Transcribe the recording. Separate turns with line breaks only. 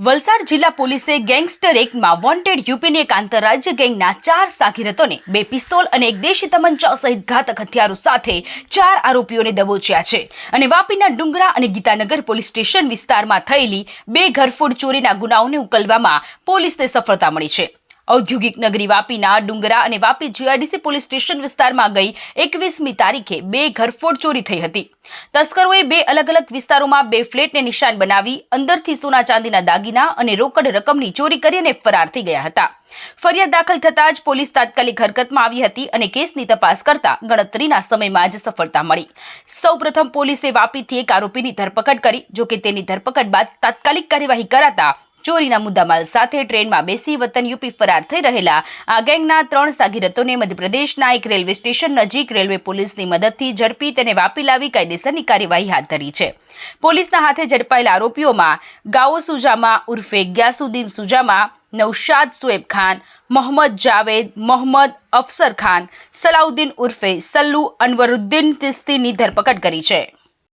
વલસાડ જિલ્લા પોલીસે gangster એક્ટમાં wanted યુપીની એક આંતરરાજ્ય ગેંગના ચાર સાગીરતોને બે પિસ્તોલ અને એક દેશી તમંચા સહિત ઘાતક હથિયારો સાથે ચાર આરોપીઓને દબોચ્યા છે. અને વાપીના ડુંગરા અને ગીતાનગર પોલીસ સ્ટેશન વિસ્તારમાં થયેલી બે ઘરફોડ ચોરીના ગુનાઓને ઉકલવામાં પોલીસને સફળતા મળી છે. ઔદ્યોગિક નગરી વાપીના ડુંગરા અને વાપી જીઆઈડીસી પોલીસ સ્ટેશન વિસ્તારમાં ગઈ એકવીસમી તારીખે બે ઘરફોડ ચોરી થઈ હતી. તસ્કરોએ બે અલગ અલગ વિસ્તારોમાં બે ફ્લેટને નિશાન બનાવી, અંદરથી સોના ચાંદીના દાગીના અને રોકડ રકમની ચોરી કરી અને ફરાર થઈ ગયા હતા. ફરિયાદ દાખલ થતાં જ પોલીસ તાત્કાલિક હરકતમાં આવી હતી અને કેસની તપાસ કરતા ગણતરીના સમયમાં જ સફળતા મળી. સૌપ્રથમ પોલીસે વાપીથી એક આરોપીની ધરપકડ કરી, જોકે તેની ધરપકડ બાદ તાત્કાલિક કાર્યવાહી કરાતા ચોરીના મુદ્દામાલ સાથે ટ્રેનમાં બેસી વતન યુપી ફરાર થઈ રહેલા આ ગેંગના ત્રણ સાગીરતોને મધ્યપ્રદેશના એક રેલવે સ્ટેશન નજીક રેલવે પોલીસની મદદથી ઝડપી તેને વાપી લાવી કાયદેસરની કાર્યવાહી હાથ ધરી છે. પોલીસના હાથે ઝડપાયેલા આરોપીઓમાં ગાઓ સુજામા, ઉર્ફે ગ્યાસુદ્દીન સુજામા, નૌશાદ સુએબ ખાન, મોહમ્મદ જાવેદ, મોહમ્મદ અફસર ખાન, સલાઉદ્દીન ઉર્ફે સલ્લુ અનવરુદ્દીન ચિસ્તીની ધરપકડ કરી છે.